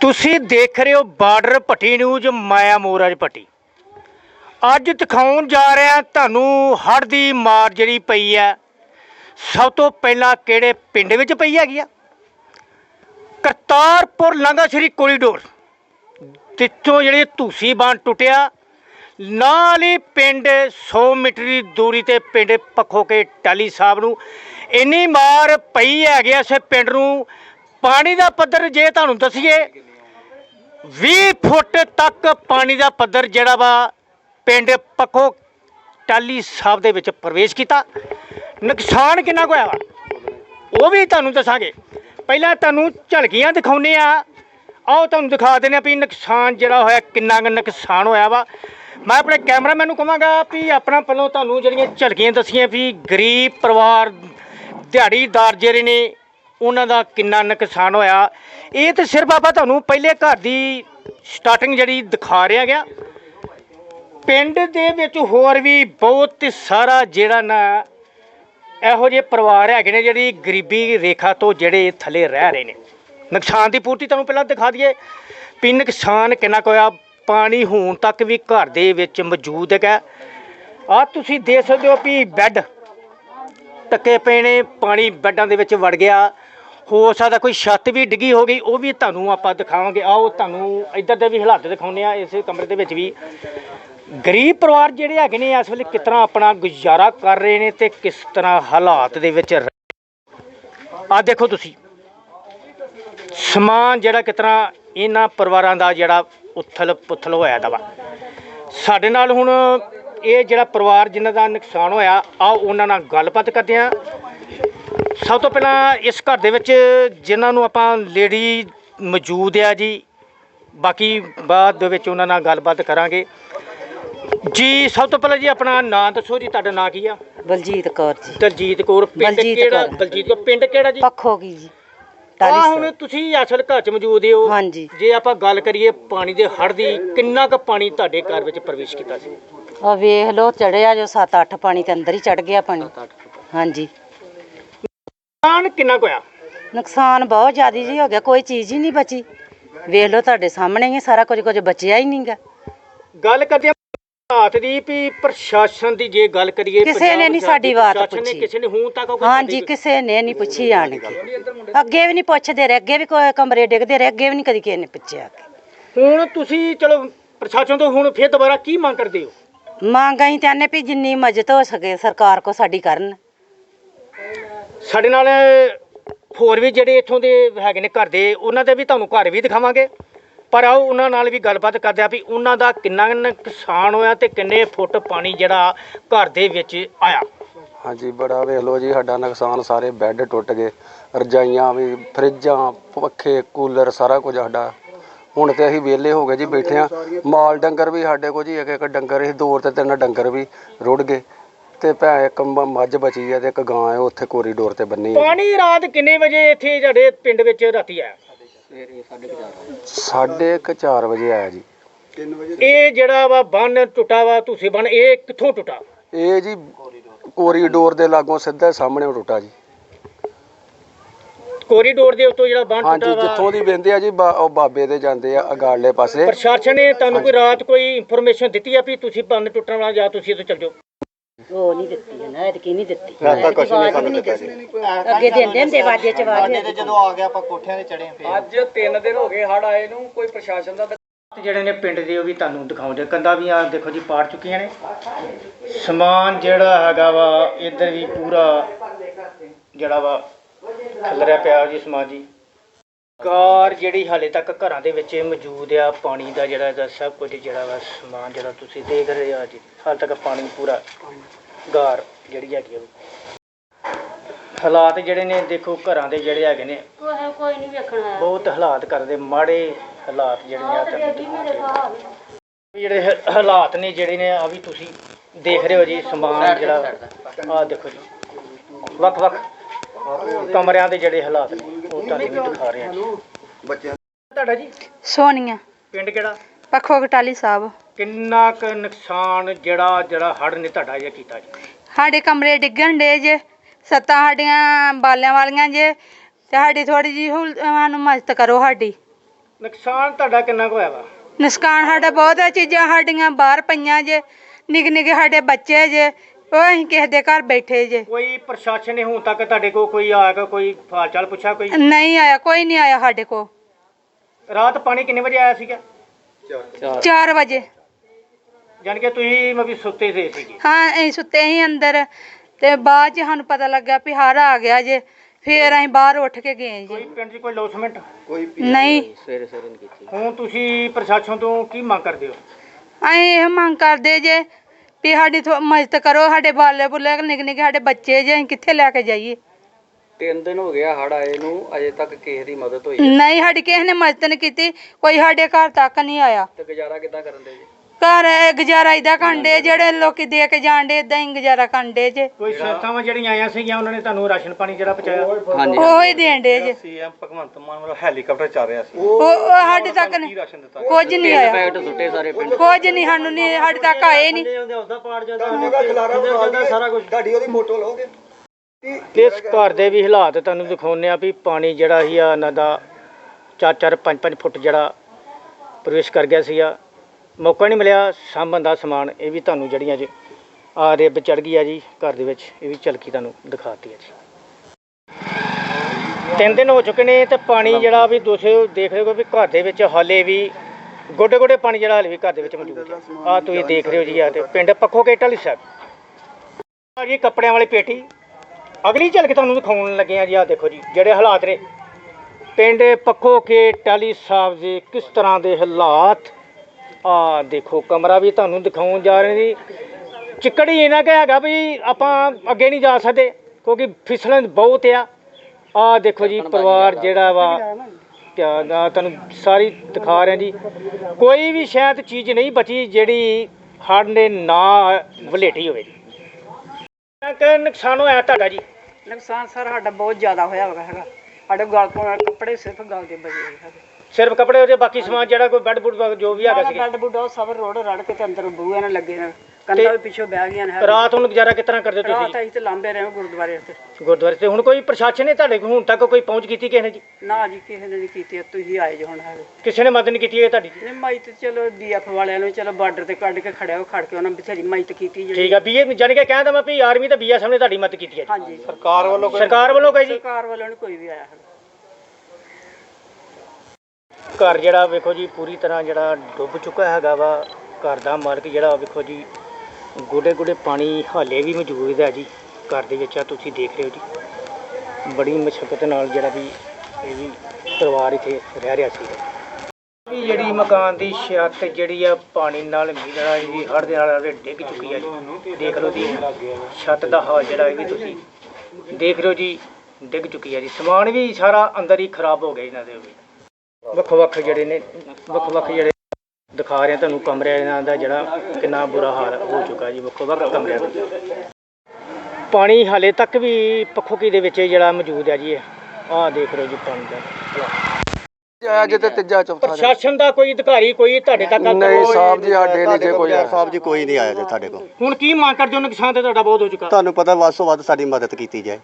ਤੁਸੀਂ ਦੇਖ ਰਹੇ ਹੋ ਬਾਰਡਰ ਪੱਟੀ ਨਿਊਜ਼, ਮਾਇਆ ਮੋਰਾਜ ਪੱਟੀ ਅੱਜ ਦਿਖਾਉਣ ਜਾ ਰਿਹਾ ਤੁਹਾਨੂੰ ਹੜ੍ਹ ਦੀ ਮਾਰ ਜਿਹੜੀ ਪਈ ਹੈ, ਸਭ ਤੋਂ ਪਹਿਲਾਂ ਕਿਹੜੇ ਪਿੰਡ ਵਿੱਚ ਪਈ ਹੈਗੀ ਆ? ਕਰਤਾਰਪੁਰ ਲਾਂਘਾ ਸ੍ਰੀ ਕੋਰੀਡੋਰ। ਤਿੱਥੋਂ ਜਿਹੜੇ ਧੂਸੀ ਬਾਂਧ ਟੁੱਟਿਆ, ਨਾਲ ਹੀ ਪਿੰਡ 100 ਮੀਟਰ ਦੀ ਦੂਰੀ ਤੇ ਪਿੰਡ ਪੱਖੋ ਕੇ ਟਾਲੀ ਸਾਹਿਬ ਨੂੰ। ਇੰਨੀ ਮਾਰ ਪਈ ਹੈਗੀ ਆ ਇਸ ਪਿੰਡ ਨੂੰ। ਪਾਣੀ ਦਾ ਪੱਧਰ ਜੇ ਤੁਹਾਨੂੰ ਦੱਸੀਏ 20 ਫੁੱਟ ਤੱਕ ਪਾਣੀ ਦਾ ਪੱਧਰ ਜਿਹੜਾ ਵਾ ਪਿੰਡ ਪੱਖੋ ਟਾਲੀ ਸਾਹਿਬ ਦੇ ਵਿੱਚ ਪ੍ਰਵੇਸ਼ ਕੀਤਾ। ਨੁਕਸਾਨ ਕਿੰਨਾ ਕੁ ਹੋਇਆ ਵਾ? ਉਹ ਵੀ ਤੁਹਾਨੂੰ ਦੱਸਾਂਗੇ। ਪਹਿਲਾਂ ਤੁਹਾਨੂੰ ਝਲਕੀਆਂ ਦਿਖਾਉਨੇ ਆ ਆਓ ਤੁਹਾਨੂੰ ਦਿਖਾ ਦਿੰਦੇ ਆ ਵੀ ਨੁਕਸਾਨ ਜਿਹੜਾ ਹੋਇਆ, ਕਿੰਨਾ ਕੁ ਨੁਕਸਾਨ ਹੋਇਆ ਵਾ। ਮੈਂ ਆਪਣੇ ਕੈਮਰਾਮੈਨ ਨੂੰ ਕਹਾਂਗਾ ਵੀ ਆਪਣਾ ਪਹਿਲਾਂ ਤੁਹਾਨੂੰ ਜਿਹੜੀਆਂ ਝਲਕੀਆਂ ਦੱਸੀਆਂ ਵੀ ਗਰੀਬ ਪਰਿਵਾਰ, ਦਿਹਾੜੀਦਾਰ ਜਿਹੜੇ ਨੇ ਉਹਨਾਂ ਦਾ ਕਿੰਨਾ ਨੁਕਸਾਨ ਹੋਇਆ। ਇਹ ਤੇ ਸਿਰਫ ਆਪਾਂ ਤੁਹਾਨੂੰ ਪਹਿਲੇ ਘਰ ਦੀ ਸਟਾਰਟਿੰਗ ਜਿਹੜੀ ਦਿਖਾ ਰਿਹਾ ਗਿਆ ਪਿੰਡ ਦੇ ਵਿੱਚ ਹੋਰ ਵੀ ਬਹੁਤ ਸਾਰਾ ਜਿਹੜਾ ਨਾ ਇਹੋ ਜਿਹੇ ਪਰਿਵਾਰ ਹੈਗੇ ਨੇ ਜਿਹੜੀ ਗਰੀਬੀ ਰੇਖਾ ਤੋਂ ਜਿਹੜੇ ਥੱਲੇ ਰਹਿ ਰਹੇ ਨੇ। ਨੁਕਸਾਨ ਦੀ ਪੂਰਤੀ ਤੁਹਾਨੂੰ ਪਹਿਲਾਂ ਦਿਖਾ ਦਈਏ। ਵੀ ਨੁਕਸਾਨ ਕਿੰਨਾ ਕੁ ਹੋਇਆ, ਪਾਣੀ ਹੁਣ ਤੱਕ ਵੀ ਘਰ ਦੇ ਵਿੱਚ ਮੌਜੂਦ ਹੈਗਾ। ਆ ਤੁਸੀਂ ਦੇਖ ਸਕਦੇ ਹੋ ਵੀ ਬੈੱਡ, ਟੱਕੇ ਪਏ ਨੇ, ਪਾਣੀ ਬੈੱਡਾਂ ਦੇ ਵਿੱਚ ਵੜ ਗਿਆ। ਹੋ ਸਕਦਾ ਕੋਈ ਛੱਤ ਵੀ ਡਿੱਗੀ ਹੋ ਗਈ ਉਹ ਵੀ ਤੁਹਾਨੂੰ ਆਪਾਂ ਦਿਖਾਵਾਂਗੇ। ਆਓ ਤੁਹਾਨੂੰ ਇੱਧਰ ਦੇ ਵੀ ਹਾਲਾਤ ਦਿਖਾਉਂਦੇ ਆ ਇਸੇ ਕਮਰੇ ਦੇ ਵਿੱਚ ਵੀ। ਗਰੀਬ ਪਰਿਵਾਰ ਜਿਹੜੇ ਹੈਗੇ ਨੇ, ਇਸ ਵੇਲੇ ਕਿਸ ਤਰ੍ਹਾਂ ਆਪਣਾ ਗੁਜ਼ਾਰਾ ਕਰ ਰਹੇ ਨੇ ਤੇ ਕਿਸ ਤਰ੍ਹਾਂ ਹਾਲਾਤ ਦੇ ਵਿੱਚ ਆ ਦੇਖੋ ਤੁਸੀਂ। ਸਮਾਨ ਜਿਹੜਾ ਕਿਸ ਤਰ੍ਹਾਂ ਇਹਨਾਂ ਪਰਿਵਾਰਾਂ ਦਾ ਜਿਹੜਾ ਉਥਲ ਪੁਥਲ ਹੋਇਆ ਦਾ ਵਾ। ਸਾਡੇ ਨਾਲ ਹੁਣ ਇਹ ਜਿਹੜਾ ਪਰਿਵਾਰ ਜਿਨ੍ਹਾਂ ਦਾ ਨੁਕਸਾਨ ਹੋਇਆ ਆ ਉਹਨਾਂ ਨਾਲ ਗੱਲਬਾਤ ਕਰਦੇ ਆ ਸਭ ਤੋਂ ਪਹਿਲਾਂ ਇਸ ਘਰ ਦੇ ਵਿੱਚ ਜਿਨ੍ਹਾਂ ਨੂੰ ਆਪਾਂ ਲੇਡੀ ਮੌਜੂਦ ਆ ਜੀ ਬਾਕੀ ਬਾਅਦ ਦੇ ਵਿੱਚ ਉਹਨਾਂ ਨਾਲ ਗੱਲਬਾਤ ਕਰਾਂਗੇ। ਜੀ ਸਭ ਤੋਂ ਪਹਿਲਾਂ ਜੀ ਆਪਣਾ ਨਾਂ ਦੱਸੋ ਜੀ ਤੁਹਾਡਾ ਨਾਂ ਕੀ ਆ? ਬਲਜੀਤ ਕੌਰ ਜੀ। ਦਲਜੀਤ ਕੌਰ ਪਿੰਡ ਬਲਜੀਤ ਕਿਹੜਾ? ਕੌਰ। ਦਲਜੀਤ ਕੌਰ ਪਿੰਡ ਕਿਹੜਾ ਜੀ? ਪੱਖੋ ਕੀ ਜੀ? ਆ ਟਾਲੀ ਹੁਣ ਸਾਹਿਬ। ਤੁਸੀਂ ਅਸਲ ਘਰ ਚ ਮੌਜੂਦ ਹੋ। ਹਾਂਜੀ। ਜੇ ਆਪਾਂ ਗੱਲ ਕਰੀਏ ਪਾਣੀ ਦੇ ਹੜ੍ਹ ਦੀ ਕਿੰਨਾ ਕੁ ਪਾਣੀ ਤੁਹਾਡੇ ਘਰ ਵਿੱਚ ਪ੍ਰਵੇਸ਼ ਕੀਤਾ ਸੀ? ਆ ਵੇਖ ਲੋ ਚੜਿਆ ਜੋ 7-8 ਪਾਣੀ ਤੇ ਅੰਦਰ ਹੀ ਚੜ ਗਿਆ ਪਾਣੀ। ਹਾਂਜੀ। ਨੁਕਸਾਨ ਕਿੰਨਾ ਕੁ ਹੋਇਆ? ਨੁਕਸਾਨ ਬਹੁਤ ਜ਼ਿਆਦਾ ਜੀ ਹੋ ਗਿਆ ਕੋਈ ਚੀਜ਼ ਹੀ ਨਹੀਂ ਬਚੀ। ਵੇਖ ਲੋ ਤੁਹਾਡੇ ਸਾਹਮਣੇ ਹੀ ਹੈ, ਸਾਰਾ ਕੁਝ ਕੁਝ ਬਚਿਆ ਹੀ ਨਹੀਂਗਾ। ਗੱਲ ਕਰਦੇ ਹਾਂ ਦੀ ਵੀ ਪ੍ਰਸ਼ਾਸਨ ਦੀ ਜੇ ਗੱਲ ਕਰੀਏ ਕਿਸੇ ਪੰਜਾਬ ਨੇ ਨਹੀਂ ਸਾਡੀ ਦੀ, ਬਾਤ ਪ੍ਰਸ਼ਾਸਨ ਨੇ ਪੁੱਛੀ। ਕਿਸੇ ਨੇ ਹੁਣ ਤੱਕ ਕੋਈ ਹਾਂਜੀ ਸਾਡੀ- ਕਿਸੇ ਨੇ ਨਹੀਂ ਪੁੱਛੀ ਆਣ ਕੇ। ਅੱਗੇ ਵੀ ਨਹੀਂ ਪੁੱਛਦੇ ਰਹੇ ਅੱਗੇ ਵੀ ਕੋਈ ਕਮਰੇ ਡਿੱਗਦੇ ਰਹੇ ਅੱਗੇ ਵੀ ਨਹੀਂ ਕਦੀ ਕਿਸੇ ਨੇ ਪੁੱਛਿਆ ਹੁਣ ਤੁਸੀਂ ਚਲੋ ਪ੍ਰਸ਼ਾਸਨ ਤੋਂ ਹੁਣ ਫਿਰ ਦੁਬਾਰਾ ਕੀ ਮੰਗ ਕਰਦੇ ਹੋ? ਮੰਗ ਅਸੀਂ ਤੇ ਆਨੇ ਵੀ ਜਿੰਨੀ ਮਦਦ ਹੋ ਸਕੇ ਸਰਕਾਰ ਕੋ ਸਾਡੀ ਕਰਨ। ਸਾਡੇ ਨਾਲ ਹੋਰ ਵੀ ਜਿਹੜੇ ਇੱਥੋਂ ਦੇ ਹੈਗੇ ਨੇ ਘਰ ਦੇ, ਉਹਨਾਂ ਦੇ ਵੀ ਤੁਹਾਨੂੰ ਘਰ ਵੀ ਦਿਖਾਵਾਂਗੇ। ਪਰ ਆਓ ਉਹਨਾਂ ਨਾਲ ਵੀ ਗੱਲਬਾਤ ਕਰਦੇ ਆ ਵੀ ਉਹਨਾਂ ਦਾ ਕਿੰਨਾ ਨੁਕਸਾਨ ਹੋਇਆ ਤੇ ਕਿੰਨੇ ਫੁੱਟ ਪਾਣੀ ਜਿਹੜਾ ਘਰ ਦੇ ਵਿੱਚ ਆਇਆ। ਹਾਂਜੀ, ਬੜਾ ਵੇਖ ਲਓ ਜੀ, ਸਾਡਾ ਨੁਕਸਾਨ ਸਾਰੇ ਬੈੱਡ ਟੁੱਟ ਗਏ, ਰਜਾਈਆਂ ਵੀ, ਫਰਿੱਜਾਂ, ਪੱਖੇ, ਕੂਲਰ, ਸਾਰਾ ਕੁਝ ਸਾਡਾ। ਹੁਣ ਤੇ ਅਸੀਂ ਵਿਹਲੇ ਹੋ ਗਏ ਜੀ, ਬੈਠੇ ਆ ਮਾਲ ਡੰਗਰ ਵੀ ਸਾਡੇ ਕੋਲ ਜੀ ਇੱਕ ਇੱਕ ਡੰਗਰ ਸੀ ਦੋ ਤੇ ਤਿੰਨ ਡੰਗਰ ਵੀ ਰੁੜ ਗਏ। ਤੇ ਭੈ ਇੱਕ ਮ- ਮੱਝ ਬਚੀ ਹੈ ਤੇ ਇੱਕ ਗਾਂ ਹੈ ਉੱਥੇ ਕੋਰੀਡੋਰ ਤੇ ਬੰਨੀ ਹੈ ਪਾਣੀ ਰਾਤ ਕਿੰਨੇ ਵਜੇ ਇੱਥੇ ਤੁਹਾਡੇ ਪਿੰਡ ਵਿੱਚ ਰਾਤੀ ਆਇਆ? ਸਾਢੇ ਕੁ 4 ਵਜੇ ਆਇਆ ਜੀ। ਇਹ ਜਿਹੜਾ ਵਾ ਬੰਨ ਟੁੱਟਾ ਵਾ ਤੁਸੀਂ ਬੰਨ ਇਹ ਕਿੱਥੋਂ ਟੁੱਟਾ? ਇਹ ਜੀ ਕੋਰੀਡੋਰ ਦੇ ਲਾਗੋਂ ਸਿੱਧਾ ਸਾਹਮਣੇ ਟੁੱਟਾ ਜੀ। ਕੋਰੀਡੋਰ ਦੇ ਉੱਤੋਂ ਜਿਹੜਾ ਬੰਨ ਹਾਂਜੀ ਟੁੱਟਾ ਵਾ। ਜਿੱਥੋਂ ਦੀ ਵਹਿੰਦੇ ਆ ਜੀ ਬਾ- ਉਹ ਬਾਬੇ ਦੇ ਜਾਂਦੇ ਆ ਅਗਾੜਲੇ ਪਾਸੇ। ਪ੍ਰਸ਼ਾਸਨ ਨੇ ਤੁਹਾਨੂੰ ਕੋਈ ਰਾਤ ਕੋਈ ਇਨਫੋਰਮੇਸ਼ਨ ਦਿੱਤੀ ਆ ਵੀ ਤੁਸੀਂ ਬੰਨ ਟੁੱਟਣ ਵਾਲਾ ਜਾਂ ਤੁਸੀਂ ਇੱਥੋਂ ਚੱਲ ਜਾਓ? ਉਹ ਨਹੀਂ ਦਿੱਤੀ ਹੈ ਨਾ ਇਹ ਨਹੀਂ ਦਿੱਤੀ। ਰਾਤਾ ਕੁਛ ਨਹੀਂ ਸਾਨੂੰ ਦਿੱਤਾ ਅੱਗੇ ਦਿੰਦੇ ਹੁੰਦੇ ਵਾਜੇ ਚ ਵਾਜੇ ਅੱਜ 3 ਦਿਨ ਹੋ ਗਏ ਹੜ ਆਏ ਨੂੰ ਕੋਈ ਪ੍ਰਸ਼ਾਸਨ ਦਾ ਜਿਹੜੇ ਨੇ ਪਿੰਡ ਦੇ ਉਹ ਵੀ ਤੁਹਾਨੂੰ ਦਿਖਾਉਂਦੇ ਕੰਦਾ ਵੀ ਆ ਦੇਖੋ ਜੀ ਪਾੜ ਚੁੱਕੀਆਂ ਨੇ। ਸਮਾਨ ਜਿਹੜਾ ਹੈਗਾ ਵਾ ਇੱਧਰ ਵੀ ਪੂਰਾ ਜਿਹੜਾ ਵਾ ਖਿਲਰਿਆ ਪਿਆ ਜੀ ਸਮਾਨ ਜੀ। ਕਾਰ ਜਿਹੜੀ ਹਾਲੇ ਤੱਕ ਘਰਾਂ ਦੇ ਵਿੱਚ ਮੌਜੂਦ ਆ ਪਾਣੀ ਦਾ ਜਿਹੜਾ ਇਹਦਾ ਸਭ ਕੁਝ ਜਿਹੜਾ ਵਾ ਸਮਾਨ ਜਿਹੜਾ ਤੁਸੀਂ ਦੇਖ ਰਹੇ ਆ ਜੀ ਹਾਲ ਤੱਕ ਪਾਣੀ ਪੂਰਾ ਗਾਰ ਜਿਹੜੀ ਹੈਗੀ ਆ ਉਹ। ਹਾਲਾਤ ਜਿਹੜੇ ਨੇ ਦੇਖੋ ਘਰਾਂ ਦੇ ਜਿਹੜੇ ਹੈਗੇ ਨੇ ਕੋਈ ਨਹੀਂ ਵੇਖਣਾ ਬਹੁਤ ਹਾਲਾਤ ਕਰਦੇ ਮਾੜੇ ਹਾਲਾਤ ਜਿਹੜੇ ਨੇ ਆ ਤੁਹਾਨੂੰ। ਜਿਹੜੇ ਹਾਲਾਤ ਨੇ ਜਿਹੜੇ ਨੇ ਆ ਵੀ ਤੁਸੀਂ ਦੇਖ ਰਹੇ ਹੋ ਜੀ ਸਮਾਨ ਜਿਹੜਾ ਆ ਦੇਖੋ ਜੀ ਵੱਖ ਵੱਖ ਕਮਰਿਆਂ ਦੇ ਜਿਹੜੇ ਹਾਲਾਤ ਨੇ ਉਹ ਤੁਹਾਨੂੰ ਵੀ ਦਿਖਾ ਰਹੇ ਹਾਂ ਜੀ ਤੁਹਾਡਾ ਜੀ? ਸੋਨੀਆ। ਪਿੰਡ ਕਿਹੜਾ? ਪੱਖੋ ਕਟਾਲੀ ਸਾਹਿਬ। ਕਿੰਨਾ ਕੁ ਨੁਕਸਾਨ ਜਿਹੜਾ ਜਿਹੜਾ ਹੜ੍ਹ ਨੇ ਤੁਹਾਡਾ ਇਹ ਕੀਤਾ ਜੀ? ਸਾਡੇ ਕਮਰੇ ਡਿੱਗਣ ਡੇ ਜੇ ਸੱਤਾਂ ਸਾਡੀਆਂ ਬਾਲਿਆਂ ਵਾਲੀਆਂ ਜੇ ਤੇ ਸਾਡੀ ਥੋੜੀ ਜੀ ਸਾਨੂੰ ਮਦਦ ਕਰੋ ਸਾਡੀ। ਨੁਕਸਾਨ ਤੁਹਾਡਾ ਕਿੰਨਾ ਕੁ ਹੋਇਆ ਵਾ? ਨੁਕਸਾਨ ਸਾਡਾ ਬਹੁਤ ਹੈ ਚੀਜ਼ਾਂ ਸਾਡੀਆਂ ਬਾਹਰ ਪਈਆਂ ਜੇ ਨਿੱਕੇ ਨਿੱਕੇ ਸਾਡੇ ਬੱਚੇ ਜੇ ਉਹ ਅਸੀਂ ਕਿਸੇ ਦੇ ਘਰ ਬੈਠੇ ਜੇ। ਕੋਈ ਪ੍ਰਸ਼ਾਸਨ ਨੇ ਹੁਣ ਤੱਕ ਤੁਹਾਡੇ ਕੋਲ ਕੋਈ ਆਇਆ ਕੋਈ ਹਾਲ ਚਾਲ ਪੁੱਛਿਆ ਕੋਈ? ਨਹੀਂ ਆਇਆ ਕੋਈ ਨਹੀਂ ਆਇਆ ਸਾਡੇ ਕੋ ਰਾਤ ਪਾਣੀ ਕਿੰਨੇ ਵਜੇ ਆਇਆ ਸੀਗਾ? 4 ਵਜੇ। ਜਾਨ ਕਿ ਤੁਸੀਂ ਮਤਲਬ ਸੁੱਤੇ ਸੀ ਸੀਗੇ। ਹਾਂ ਅਸੀਂ ਸੁੱਤੇ ਸੀ ਅੰਦਰ ਤੇ ਬਾਅਦ ਚ ਸਾਨੂੰ ਪਤਾ ਲੱਗਾ ਵੀ ਹੜ ਆ ਗਿਆ ਜੇ ਫੇਰ ਅਸੀਂ ਬਾਹਰ ਉੱਠ ਕੇ ਗਏ ਕੋਈ ਜੀ ਪਿੰਡ 'ਚ ਕੋਈ ਲੌਸਮੈਂਟ? ਨਹੀਂ। ਹੁਣ ਤੁਸੀਂ ਪ੍ਰਸ਼ਾਸਨ ਤੋਂ ਕੀ ਮੰਗ ਕਰਦੇ ਹੋ? ਅਸੀਂ ਇਹ ਮੰਗ ਕਰਦੇ ਜੇ ਵੀ ਸਾਡੀ ਥੋ- ਮਦਦ ਕਰੋ ਸਾਡੇ ਬਾਲੇ ਬੁੱਲੇ ਨਿੱਕੇ ਨਿੱਕੇ ਸਾਡੇ ਬੱਚੇ ਜੇ ਅਸੀਂ ਕਿੱਥੇ ਲੈ ਕੇ ਜਾਈਏ? ਤਿੰਨ ਦਿਨ ਹੋ ਗਿਆ ਹੜ ਆਏ ਨੂੰ ਅਜੇ ਤੱਕ ਕਿਸੇ ਦੀ ਮਦਦ ਹੋਈ ਨਹੀਂ ਸਾਡੀ ਕਿਸੇ ਨੇ ਮਦਦ ਨਹੀਂ ਕੀਤੀ ਕੋਈ ਸਾਡੇ ਘਰ ਤੱਕ ਨਹੀਂ ਆਇਆ। ਤੇ ਗੁਜ਼ਾਰਾ ਕਿੱਦਾਂ ਕਰਨ ਦੇ ਜੀ? ਘਰ ਇਹ ਗੁਜ਼ਾਰਾ ਇਦਾਂ ਕਾਂਡੇ ਜਿਹੜੇ ਲੋਕੀ ਦੇ ਕੇ ਜਾਂਦੇ ਇਦਾਂ ਹੀ ਗੁਜ਼ਾਰਾ ਕਾਂਡੇ ਜੇ। ਕੋਈ ਸੰਸਥਾਵਾਂ ਜਿਹੜੀਆਂ ਆਈਆਂ ਸੀਗੀਆਂ ਉਹਨਾਂ ਨੇ ਤੁਹਾਨੂੰ ਰਾਸ਼ਨ ਪਾਣੀ ਜਿਹੜਾ ਪਹੁੰਚਾਇਆ? ਉਹ ਹੀ ਦੇਣ ਦੇ ਜੇ। ਸੀਐਮ ਭਗਵੰਤ ਮਾਨ ਵੱਲੋਂ ਹੈਲੀਕਾਪਟਰ ਚੱਲ ਰਿਹਾ ਸੀ। ਉਹ ਉਹ ਸਾਡੇ ਤੱਕ ਨਹੀਂ ਕੁਝ ਨਹੀਂ ਆਇਆ। ਪੈਕਟ ਸੁੱਟੇ ਸਾਰੇ ਪਿੰਡ। ਕੁਝ ਨਹੀਂ ਸਾਨੂੰ ਨਹੀਂ ਸਾਡੇ ਤੱਕ ਆਏ ਨਹੀਂ। ਇਸ ਘਰ ਦੇ ਵੀ ਹਾਲਾਤ ਤੁਹਾਨੂੰ ਦਿਖਾਉਂਦੇ ਆ ਵੀ ਪਾਣੀ ਜਿਹੜਾ ਸੀ ਆ ਇਹਨਾਂ ਦਾ 4-4 5-5 ਫੁੱਟ ਜਿਹੜਾ ਪ੍ਰਵੇਸ਼ ਕਰ ਗਿਆ ਸੀ ਆ ਮੌਕਾ ਨਹੀਂ ਮਿਲਿਆ, ਸਾਂਭਣ ਦਾ ਸਮਾਨ, ਇਹ ਵੀ ਤੁਹਾਨੂੰ ਜਿਹੜੀਆਂ ਜੀ, ਆ ਰਿਬ ਚੜ ਗਈ ਆ ਜੀ, ਘਰ ਦੇ ਵਿੱਚ, ਇਹ ਵੀ ਝਲਕੀ ਤੁਹਾਨੂੰ ਦਿਖਾਤੀ ਹੈ ਜੀ। ਤਿੰਨ ਦਿਨ ਹੋ ਚੁੱਕੇ ਨੇ ਤੇ ਪਾਣੀ ਜਿਹੜਾ ਵੀ ਤੁਸੀਂ ਦੇਖ ਰਹੇ ਹੋ ਵੀ ਘਰ ਦੇ ਵਿੱਚ ਹਾਲੇ ਵੀ ਗੋਡੇ ਗੋਡੇ ਪਾਣੀ ਜਿਹੜਾ ਹਾਲੇ ਵੀ ਘਰ ਦੇ ਵਿੱਚ ਮੌਜੂਦ ਹੈ। ਆ ਤੁਸੀਂ ਦੇਖ ਰਹੇ ਹੋ ਜੀ, ਆ ਤੇ ਪਿੰਡ ਪੱਖੋ ਕੇ ਢਾਲੀ ਸਾਹਿਬ ਆ ਜੀ ਕੱਪੜਿਆਂ ਵਾਲੀ ਪੇਟੀ। ਅਗਲੀ ਝਲਕ ਤੁਹਾਨੂੰ ਦਿਖਾਉਣ ਲੱਗੇ ਆ ਜੀ, ਆ ਦੇਖੋ ਜੀ, ਜਿਹੜੇ ਹਾਲਾਤ ਨੇ। ਪਿੰਡ ਪੱਖੋ ਕੇ ਟਾਲੀ ਸਾਹਿਬ ਦੇ ਕਿਸ ਤਰ੍ਹਾਂ ਦੇ ਹਾਲਾਤ ਆ ਦੇਖੋ ਕਮਰਾ ਵੀ ਤੁਹਾਨੂੰ ਦਿਖਾਉਣ ਜਾ ਰਹੇ ਜੀ ਚਿੱਕੜ ਹੀ ਇਹਨਾਂ ਕਿ ਹੈਗਾ ਵੀ ਆਪਾਂ ਅੱਗੇ ਨਹੀਂ ਜਾ ਸਕਦੇ ਕਿਉਂਕਿ ਫਿਸਲਣ ਬਹੁਤ ਆ। ਆ ਦੇਖੋ ਜੀ ਪਰਿਵਾਰ ਜਿਹੜਾ ਵਾ ਕਿਆ ਦਾ ਤੁਹਾਨੂੰ ਸਾਰੀ ਦਿਖਾ ਰਹੇ ਜੀ। ਕੋਈ ਵੀ ਸ਼ਾਇਦ ਚੀਜ਼ ਨਹੀਂ ਬਚੀ ਜਿਹੜੀ ਹੜ੍ਹ ਨੇ ਨਾ ਵਲੇਟੀ ਹੋਵੇ ਜੀ। ਕਿ ਨੁਕਸਾਨ ਹੋਇਆ ਤੁਹਾਡਾ ਜੀ। ਨੁਕਸਾਨ ਸਰ ਸਾਡਾ ਬਹੁਤ ਜ਼ਿਆਦਾ ਹੋਇਆ ਹੋਗਾ ਹੈਗਾ। ਸਾਡੇ ਗਲ ਤੋਂ ਕੱਪੜੇ ਸਿਰਫ ਗਲ ਦੇ ਬਜੇ ਹੈਗੇ ਸਿਰਫ ਕੱਪੜੇ ਉਹਦੇ ਬਾਕੀ ਸਮਾਨ ਜਿਹੜਾ ਕੋਈ ਬੈੱਡ ਬੁੱਡ ਜੋ ਵੀ ਹੈਗਾ ਸੀ ਬੈੱਡ ਬੁੱਡ ਉਹ ਸਭ ਰੋੜ ਰੜ ਕੇ ਤੇ ਅੰਦਰ ਬੂਹੇ ਨਾਲ ਲੱਗੇ ਨੇ। ਕੰਧਾਂ ਵੀ ਪਿੱਛੋਂ ਬਹਿ ਗਈਆਂ ਨੇ ਰਾਤ ਨੂੰ ਗੁਜ਼ਾਰਾ ਕਿਸ ਤਰ੍ਹਾਂ ਕਰਦੇ ਰਾਤ ਤੁਸੀਂ ਅਸੀਂ ਤੇ ਲਾਂਬੇ ਰਹੇ ਗੁਰਦੁਆਰੇ ਤੇ ਗੁਰਦੁਆਰੇ ਤੇ ਹੁਣ ਕੋਈ ਪ੍ਰਸ਼ਾਸਨ ਨੇ ਤੁਹਾਡੇ ਕੋਲ ਹੁਣ ਤੱਕ ਕੋਈ ਪਹੁੰਚ ਕੀਤੀ ਕਿਸੇ ਨੇ ਜੀ? ਨਾ ਜੀ ਕਿਸੇ ਨੇ ਨਹੀਂ ਕੀਤੀ ਤੁਸੀਂ ਆਏ ਜੋ ਹੁਣ ਹੈਗੇ ਕਿਸੇ ਨੇ ਮਦਦ ਨਹੀਂ ਕੀਤੀ ਹੈ ਤੁਹਾਡੀ? ਨਹੀਂ ਮਾਈ ਤੇ ਚਲੋ ਡੀਐਫ ਵਾਲਿਆਂ ਨੂੰ ਚਲੋ ਬਾਰਡਰ ਤੇ ਕੱਢ ਕੇ ਖੜਿਆ ਉਹ ਖੜ ਕੇ ਉਹਨਾਂ ਬਥੇਰੀ ਮਾਈ ਤੇ ਕੀਤੀ ਜਿਹੜੀ। ਠੀਕ ਆ ਬੀਏ ਜਾਨ ਕੇ ਕਹਿੰਦਾ ਮੈਂ ਵੀ ਆਰਮੀ ਤੇ ਬੀਐਸਐਫ ਨੇ ਤੁਹਾਡੀ ਮਦਦ ਕੀਤੀ ਹੈ ਜੀ। ਹਾਂਜੀ। ਸਰਕਾਰ ਵੱਲੋਂ ਸਰਕਾਰ ਵੱਲੋਂ ਕੋਈ ਜੀ? ਸਰਕਾਰ ਵੱਲੋਂ ਨੀ ਕੋਈ ਵੀ ਆਇਆ ਹੈਗਾ। ਘਰ ਜਿਹੜਾ ਵੇਖੋ ਜੀ, ਪੂਰੀ ਤਰ੍ਹਾਂ ਜਿਹੜਾ ਡੁੱਬ ਚੁੱਕਾ ਹੈਗਾ ਵਾ, ਘਰ ਦਾ ਮਾਲਕ ਜਿਹੜਾ ਵੇਖੋ ਜੀ ਗੋਡੇ ਗੋਡੇ ਪਾਣੀ ਹਾਲੇ ਵੀ ਮੌਜੂਦ ਹੈ ਜੀ, ਘਰ ਦੇ ਵਿੱਚ ਆ, ਤੁਸੀਂ ਦੇਖ ਰਹੇ ਹੋ ਜੀ। ਬੜੀ ਮੁਸ਼ਕਲ ਨਾਲ ਜਿਹੜਾ ਵੀ ਇਹ ਵੀ ਪਰਿਵਾਰ ਇੱਥੇ ਰਹਿ ਰਿਹਾ ਸੀ। ਵੀ ਜਿਹੜੀ ਮਕਾਨ ਦੀ ਛੱਤ ਜਿਹੜੀ ਆ, ਪਾਣੀ ਨਾਲ ਮਿਲਣਾ ਜੀ ਹੜ੍ਹ ਦੇ ਨਾਲ ਡਿੱਗ ਚੁੱਕੀ ਆ ਜੀ। ਦੇਖ ਲਓ ਜੀ, ਛੱਤ ਦਾ ਹਾਲ ਜਿਹੜਾ ਇਹ ਵੀ ਤੁਸੀਂ ਦੇਖ ਰਹੇ ਹੋ ਜੀ, ਡਿੱਗ ਚੁੱਕੀ ਆ ਜੀ। ਸਮਾਨ ਵੀ ਸਾਰਾ ਅੰਦਰ ਹੀ ਖਰਾਬ ਹੋ ਗਿਆ ਇਹਨਾਂ ਦੇ ਵੀ ਵੱਖ ਵੱਖ ਜਿਹੜੇ ਨੇ ਵੱਖ ਵੱਖ ਜਿਹੜੇ ਦਿਖਾ ਰਹੇ ਤੁਹਾਨੂੰ ਕਮਰਿਆਂ ਇਹਨਾਂ ਦਾ ਜਿਹੜਾ ਕਿੰਨਾ ਬੁਰਾ ਹਾਲ ਹੋ ਚੁੱਕਾ ਜੀ ਵੱਖੋ ਵੱਖ ਕਮਰਿਆਂ ਦਾ ਪਾਣੀ ਹਾਲੇ ਤੱਕ ਵੀ ਪੱਖੋਕੀ ਦੇ ਵਿੱਚ ਜਿਹੜਾ ਮੌਜੂਦ ਹੈ ਜੀ ਆਹ ਦੇਖ ਰਹੇ ਹੋ ਜੀ ਪਾਣੀ ਦਾ। ਅੱਜ ਤੇ ਤੀਜਾ ਚੌਥਾ। ਪ੍ਰਸ਼ਾਸਨ ਦਾ ਕੋਈ ਅਧਿਕਾਰੀ ਕੋਈ ਤੁਹਾਡੇ ਤੱਕ ਨਹੀਂ ਸਾਹਿਬ ਜੀ ਸਾਡੇ ਨਹੀਂ ਜੇ ਕੋਈ ਆਇਆ। ਸਾਹਿਬ ਜੀ ਕੋਈ ਨਹੀਂ ਆਇਆ ਜੀ ਸਾਡੇ ਕੋਲ ਹੁਣ ਕੀ ਮੰਗ ਕਰਦੇ ਹੋ ਨੁਕਸਾਨ ਤੇ ਤੁਹਾਡਾ ਬਹੁਤ ਹੋ ਚੁੱਕਾ ਤੁਹਾਨੂੰ ਪਤਾ ਵੱਧ ਤੋਂ ਵੱਧ ਸਾਡੀ ਮਦਦ ਕੀਤੀ ਜਾਏ